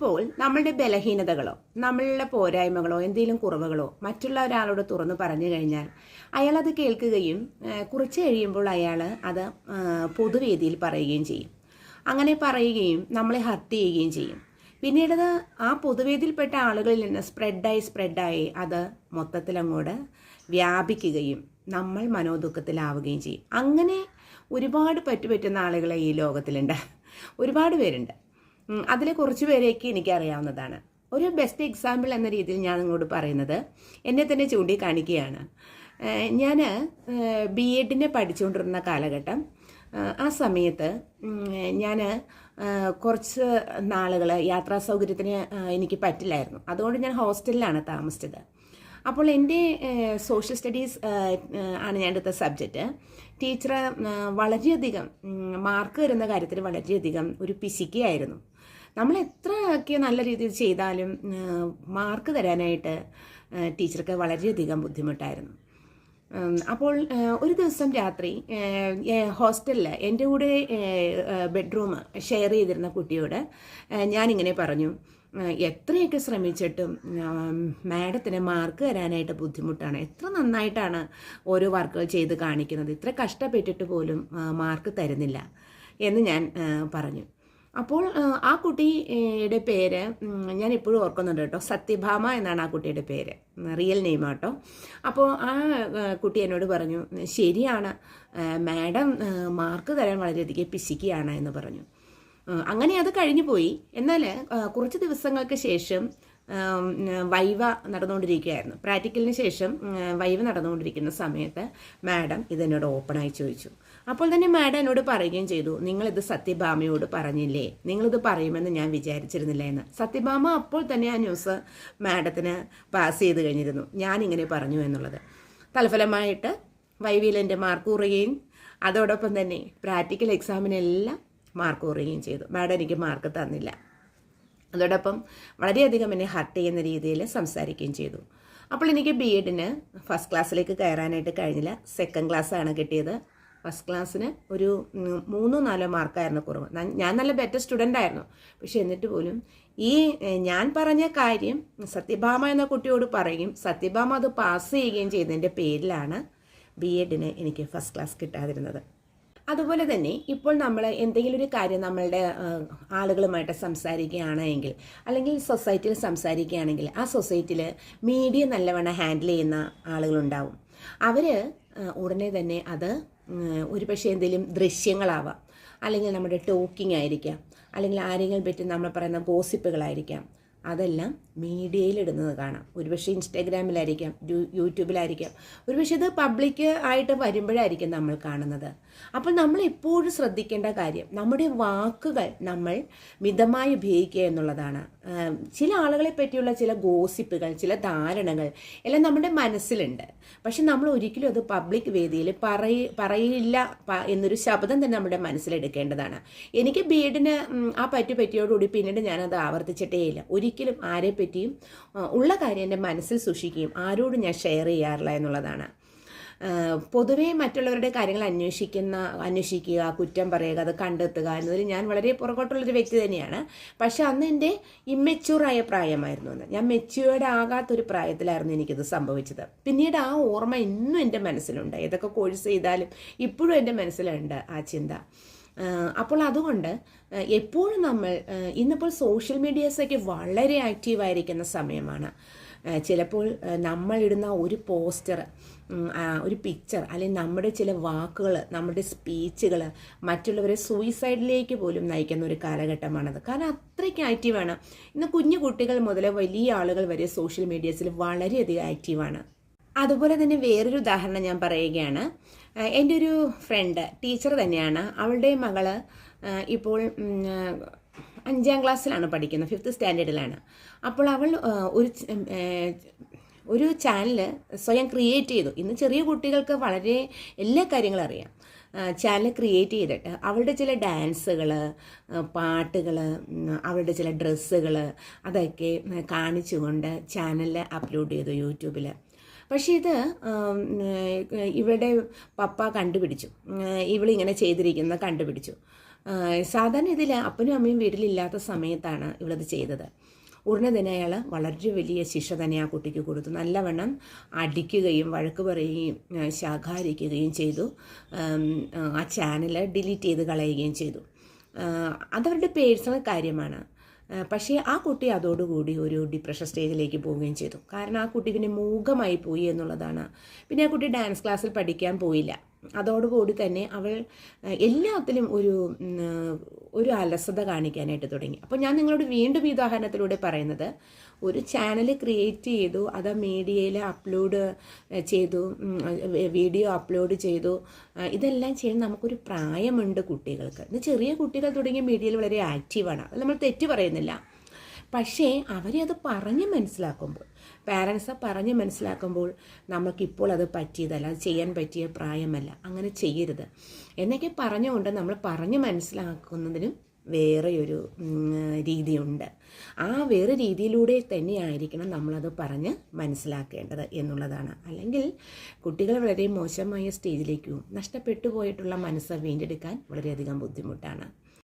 ഇപ്പോൾ നമ്മളുടെ ബലഹീനതകളോ നമ്മളുടെ പോരായ്മകളോ എന്തെങ്കിലും കുറവുകളോ മറ്റുള്ള ഒരാളോട് തുറന്നു പറഞ്ഞു കഴിഞ്ഞാൽ അയാൾ അത് കേൾക്കുകയും കുറച്ച് കഴിയുമ്പോൾ അയാൾ അത് പൊതുവേദിയിൽ പറയുകയും ചെയ്യും. അങ്ങനെ പറയുകയും നമ്മളെ ഹർട്ട് ചെയ്യുകയും ചെയ്യും. പിന്നീട് അത് ആ പൊതുവേദിയിൽപ്പെട്ട ആളുകളിൽ നിന്ന് സ്പ്രെഡായി സ്പ്രെഡായി അത് മൊത്തത്തിൽ അങ്ങോട്ട് വ്യാപിക്കുകയും നമ്മൾ മനോദുഃഖത്തിലാവുകയും ചെയ്യും. അങ്ങനെ ഒരുപാട് പറ്റുപറ്റുന്ന ആളുകളെ ഈ ലോകത്തിലുണ്ട്. ഒരുപാട് പേരുണ്ട്. ഉം, അതിലെ കുറച്ച് പേരെയൊക്കെ എനിക്കറിയാവുന്നതാണ്. ഒരു ബെസ്റ്റ് എക്സാമ്പിൾ എന്ന രീതിയിൽ ഞാൻ നിങ്ങളോട് പറയുന്നത്. എന്നെ തന്നെ ചൂണ്ടിക്കാണിക്കുകയാണ്. ഞാൻ ബി എഡിനെ പഠിച്ചുകൊണ്ടിരുന്ന കാലഘട്ടം ആ സമയത്ത് ഞാൻ കുറച്ച് നാളുകൾ യാത്രാ സൗകര്യത്തിന് എനിക്ക് പറ്റില്ലായിരുന്നു. അതുകൊണ്ട് ഞാൻ ഹോസ്റ്റലിലാണ് താമസിച്ചത്. അപ്പോൾ എന്റെ സോഷ്യൽ സ്റ്റഡീസ് ആണ് ഞാൻ എടുത്ത സബ്ജക്റ്റ് ടീച്ചർ വളരെയധികം മാർക്ക് വരുന്ന കാര്യത്തിൽ വളരെയധികം ഒരു പിശിക്കുകയായിരുന്നു നമ്മൾ എത്രയൊക്കെ നല്ല രീതിയിൽ ചെയ്താലും മാർക്ക് തരാനായിട്ട് ടീച്ചർക്ക് വളരെയധികം ബുദ്ധിമുട്ടായിരുന്നു. അപ്പോൾ ഒരു ദിവസം രാത്രി ഹോസ്റ്റലിൽ എന്റെ കൂടെ ബെഡ്റൂം ഷെയർ ചെയ്തിരുന്ന കുട്ടിയോട് ഞാനിങ്ങനെ പറഞ്ഞു എത്രയൊക്കെ ശ്രമിച്ചിട്ടും മാഡത്തിന് മാർക്ക് തരാനായിട്ട് ബുദ്ധിമുട്ടാണ്. എത്ര നന്നായിട്ടാണ് ഓരോ വർക്കുകൾ ചെയ്ത് കാണിക്കുന്നത്. ഇത്ര കഷ്ടപ്പെട്ടിട്ട് പോലും മാർക്ക് തരുന്നില്ല എന്ന് ഞാൻ പറഞ്ഞു. അപ്പോൾ ആ, കുട്ടിയുടെ പേര് ഞാൻ ഇപ്പോഴും ഓർക്കുന്നുണ്ട് കേട്ടോ. സത്യഭാമ എന്നാണ് ആ കുട്ടിയുടെ പേര്. റിയൽ നെയിം കേട്ടോ അപ്പോൾ ആ കുട്ടി എന്നോട് പറഞ്ഞു ശരിയാണ് മാഡം മാർക്ക് തരാൻ വളരെയധികം പിശിക്കുകയാണ് എന്ന് പറഞ്ഞു. അങ്ങനെ അത് കഴിഞ്ഞു പോയി. എന്നാൽ കുറച്ച് ദിവസങ്ങൾക്ക് ശേഷം വൈവ നടന്നുകൊണ്ടിരിക്കുകയായിരുന്നു. പ്രാക്ടിക്കലിന് ശേഷം വൈവ നടന്നുകൊണ്ടിരിക്കുന്ന സമയത്ത് മാഡം ഇതെന്നോട് ഓപ്പണായി ചോദിച്ചു. അപ്പോൾ തന്നെ മാഡം എന്നോട് പറയുകയും ചെയ്തു നിങ്ങളിത് സത്യഭാമയോട് പറഞ്ഞില്ലേ? നിങ്ങളിത് പറയുമെന്ന് ഞാൻ വിചാരിച്ചിരുന്നില്ല എന്ന്. സത്യഭാമ അപ്പോൾ തന്നെ ആ ന്യൂസ് മാഡത്തിന് പാസ് ചെയ്ത് കഴിഞ്ഞിരുന്നു. ഞാനിങ്ങനെ പറഞ്ഞു എന്നുള്ളത്. തൽഫലമായിട്ട് വൈവിയിൽ എന്റെ മാർക്ക് കുറയുകയും അതോടൊപ്പം തന്നെ പ്രാക്ടിക്കൽ എക്സാമിനെല്ലാം മാർക്ക് കുറയുകയും ചെയ്തു. മാഡം എനിക്ക് മാർക്ക് തന്നില്ല. അതോടൊപ്പം വളരെയധികം എന്നെ ഹർട്ട് ചെയ്യുന്ന രീതിയിൽ സംസാരിക്കുകയും ചെയ്തു. അപ്പോൾ എനിക്ക് ബി എഡിന് ഫസ്റ്റ് ക്ലാസ്സിലേക്ക് കയറാനായിട്ട് കഴിഞ്ഞില്ല. സെക്കൻഡ് ക്ലാസ്സാണ് കിട്ടിയത്. ഫസ്റ്റ് ക്ലാസ്സിന് ഒരു മൂന്നോ നാലോ മാർക്കായിരുന്നു കുറവ്. ഞാൻ- നല്ല ബെറ്റർ സ്റ്റുഡന്റ് ആയിരുന്നു. പക്ഷെ എന്നിട്ട് പോലും ഈ ഞാൻ പറഞ്ഞ കാര്യം സത്യഭാമ എന്ന കുട്ടിയോട് പറയും. സത്യഭാമ അത് പാസ് ചെയ്യുകയും ചെയ്തതിന്റെ പേരിലാണ് ബി എഡിന് എനിക്ക് ഫസ്റ്റ് ക്ലാസ് കിട്ടാതിരുന്നത്. അതുപോലെ തന്നെ ഇപ്പോൾ നമ്മൾ എന്തെങ്കിലും ഒരു കാര്യം നമ്മളുടെ ആളുകളുമായിട്ട് സംസാരിക്കുകയാണ് എങ്കിൽ അല്ലെങ്കിൽ സൊസൈറ്റിയിൽ സംസാരിക്കുകയാണെങ്കിൽ ആ സൊസൈറ്റിയിൽ മീഡിയ നല്ലവണ്ണം ഹാൻഡിൽ ചെയ്യുന്ന ആളുകളുണ്ടാവും. അവർ ഉടനെ തന്നെ അത് ഉം, ഒരു പക്ഷേ എന്തെങ്കിലും ദൃശ്യങ്ങളാവാം. അല്ലെങ്കിൽ നമ്മുടെ ടോക്കിംഗ് ആയിരിക്കാം. അല്ലെങ്കിൽ ആരെങ്കിലും പറ്റി നമ്മൾ പറയുന്ന ഗോസിപ്പുകളായിരിക്കാം. അതെല്ലാം മീഡിയയിലിടുന്നത് കാണാം. ഒരുപക്ഷെ ഇൻസ്റ്റാഗ്രാമിലായിരിക്കാം യൂട്യൂബിലായിരിക്കാം. ഒരുപക്ഷെ ഇത് പബ്ലിക് ആയിട്ട് വരുമ്പോഴായിരിക്കും നമ്മൾ കാണുന്നത്. അപ്പോൾ നമ്മൾ എപ്പോഴും ശ്രദ്ധിക്കേണ്ട കാര്യം നമ്മുടെ വാക്കുകൾ നമ്മൾ മിതമായി ഉപയോഗിക്കുക എന്നുള്ളതാണ്. ചില ആളുകളെ പറ്റിയുള്ള ചില ഗോസിപ്പുകൾ ചില ധാരണകൾ എല്ലാം നമ്മുടെ മനസ്സിലുണ്ട്. പക്ഷെ നമ്മൾ ഒരിക്കലും അത് പബ്ലിക് വേദിയിൽ പറയ പറയില്ല എന്നൊരു ശബ്ദം തന്നെ നമ്മുടെ മനസ്സിലെടുക്കേണ്ടതാണ് എനിക്ക് ബി എഡിന് ആ പറ്റി പറ്റിയോടുകൂടി പിന്നീട് ഞാനത് ആവർത്തിച്ചിട്ടേ ഇല്ല ഒരിക്കലും ആരെപ്പറ്റിയും ഉള്ള കാര്യം എന്റെ മനസ്സിൽ സൂക്ഷിക്കുകയും ആരോടും ഞാൻ ഷെയർ ചെയ്യാറില്ല എന്നുള്ളതാണ്. പൊതുവേ മറ്റുള്ളവരുടെ കാര്യങ്ങൾ അന്വേഷിക്കുന്ന അന്വേഷിക്കുക കുറ്റം പറയുക അത് കണ്ടെത്തുക എന്നതിൽ ഞാൻ വളരെ പുറകോട്ടുള്ളൊരു വ്യക്തി തന്നെയാണ്. പക്ഷെ അന്ന് എന്റെ ഇമ്മെച്യൂറായ പ്രായമായിരുന്നു അന്ന്. ഞാൻ മെച്യൂർഡ് ആകാത്തൊരു പ്രായത്തിലായിരുന്നു എനിക്കിത് സംഭവിച്ചത്. പിന്നീട് ആ ഓർമ്മ ഇന്നും എന്റെ മനസ്സിലുണ്ട്. ഏതൊക്കെ കോഴ്സ് ചെയ്താലും ഇപ്പോഴും എന്റെ മനസ്സിലുണ്ട് ആ ചിന്ത. അപ്പോൾ അതുകൊണ്ട് എപ്പോഴും നമ്മൾ ഇന്നിപ്പോൾ സോഷ്യൽ മീഡിയാസൊക്കെ വളരെ ആക്റ്റീവായിരിക്കുന്ന സമയമാണ്. ചിലപ്പോൾ നമ്മൾ ഇടുന്ന ഒരു പോസ്റ്റർ ഒരു പിക്ചർ അല്ലെങ്കിൽ നമ്മുടെ ചില വാക്കുകൾ നമ്മുടെ സ്പീച്ചുകൾ മറ്റുള്ളവരെ സൂയിസൈഡിലേക്ക് പോലും നയിക്കുന്ന ഒരു കാലഘട്ടമാണത്. കാരണം അത്രയ്ക്ക് ആക്റ്റീവാണ് ഇന്ന് കുഞ്ഞു കുട്ടികൾ മുതൽ വലിയ ആളുകൾ വരെ സോഷ്യൽ മീഡിയസിൽ വളരെയധികം ആക്റ്റീവാണ് അതുപോലെ തന്നെ വേറൊരു ഉദാഹരണം ഞാൻ പറയുകയാണ്. എന്റെ ഒരു ഫ്രണ്ട് ടീച്ചർ തന്നെയാണ്. അവളുടെ മകൾ ഇപ്പോൾ അഞ്ചാം ക്ലാസ്സിലാണ് പഠിക്കുന്നത് ഫിഫ്ത്ത് സ്റ്റാൻഡേർഡിലാണ് അപ്പോൾ അവൾ ഒരു ഒരു ചാനൽ സ്വയം ക്രിയേറ്റ് ചെയ്തു. ഇന്ന് ചെറിയ കുട്ടികൾക്ക് വളരെ എല്ലാ കാര്യങ്ങളും അറിയാം. ചാനൽ ക്രിയേറ്റ് ചെയ്തിട്ട് അവളുടെ ചില ഡാൻസുകൾ പാട്ടുകൾ അവളുടെ ചില ഡ്രസ്സുകൾ അതൊക്കെ കാണിച്ചുകൊണ്ട് ചാനലിൽ അപ്ലോഡ് ചെയ്തു യൂട്യൂബിൽ പക്ഷേ ഇത് ഇവിടെ പപ്പ കണ്ടുപിടിച്ചു. ഇവളിങ്ങനെ ചെയ്തിരിക്കുന്നത് കണ്ടുപിടിച്ചു. സാധാരണ ഇതിൽ അപ്പനും അമ്മയും വീട്ടിലില്ലാത്ത സമയത്താണ് ഇവളത് ചെയ്തത്. ഉടനെ തന്നെ അയാൾ വളരെ വലിയ ശിക്ഷ തന്നെ ആ കുട്ടിക്ക് കൊടുത്തു. നല്ലവണ്ണം അടിക്കുകയും വഴക്ക് പറയുകയും ശാഖാരിക്കുകയും ചെയ്തു. ആ ചാനൽ ഡിലീറ്റ് ചെയ്ത് കളയുകയും ചെയ്തു. അതവരുടെ പേഴ്സണൽ കാര്യമാണ്. പക്ഷേ ആ കുട്ടി അതോടുകൂടി ഒരു ഡിപ്രഷൻ സ്റ്റേജിലേക്ക് പോവുകയും ചെയ്തു. കാരണം ആ കുട്ടി പിന്നെ മൂകമായി പോയി എന്നുള്ളതാണ്. പിന്നെ ആ കുട്ടി ഡാൻസ് ക്ലാസ്സിൽ പഠിക്കാൻ പോയില്ല. അതോടുകൂടി തന്നെ അവൾ എല്ലാത്തിലും ഒരു ഒരു അലസത കാണിക്കാനായിട്ട് തുടങ്ങി. അപ്പോൾ ഞാൻ നിങ്ങളോട് വീണ്ടും ഈ ഉദാഹരണത്തിലൂടെ പറയുന്നത് ഒരു ചാനൽ ക്രിയേറ്റ് ചെയ്തു അത് മീഡിയയിൽ അപ്ലോഡ് ചെയ്തു വീഡിയോ അപ്ലോഡ് ചെയ്തു ഇതെല്ലാം ചെയ്യാൻ നമുക്കൊരു പ്രായമുണ്ട് കുട്ടികൾക്ക്. ഇന്ന് ചെറിയ കുട്ടികൾ തുടങ്ങിയ മീഡിയയിൽ വളരെ ആക്റ്റീവാണ് അത് നമ്മൾ തെറ്റ് പറയുന്നില്ല. പക്ഷേ അവരെ അത് പറഞ്ഞ് മനസ്സിലാക്കുമ്പോൾ പാരൻസ് പറഞ്ഞ് മനസ്സിലാക്കുമ്പോൾ നമുക്കിപ്പോൾ അത് പറ്റിയതല്ല അത് ചെയ്യാൻ പറ്റിയ പ്രായമല്ല. അങ്ങനെ ചെയ്യരുത്. എന്നൊക്കെ പറഞ്ഞുകൊണ്ട് നമ്മൾ പറഞ്ഞ് മനസ്സിലാക്കുന്നതിനും വേറെയൊരു രീതിയുണ്ട്. ആ വേറെ രീതിയിലൂടെ തന്നെയായിരിക്കണം നമ്മളത് പറഞ്ഞ് മനസ്സിലാക്കേണ്ടത് എന്നുള്ളതാണ്. അല്ലെങ്കിൽ കുട്ടികൾ വളരെ മോശമായ സ്റ്റേജിലേക്കും നഷ്ടപ്പെട്ടു പോയിട്ടുള്ള മനസ്സ് വീണ്ടെടുക്കാൻ വളരെയധികം ബുദ്ധിമുട്ടാണ്.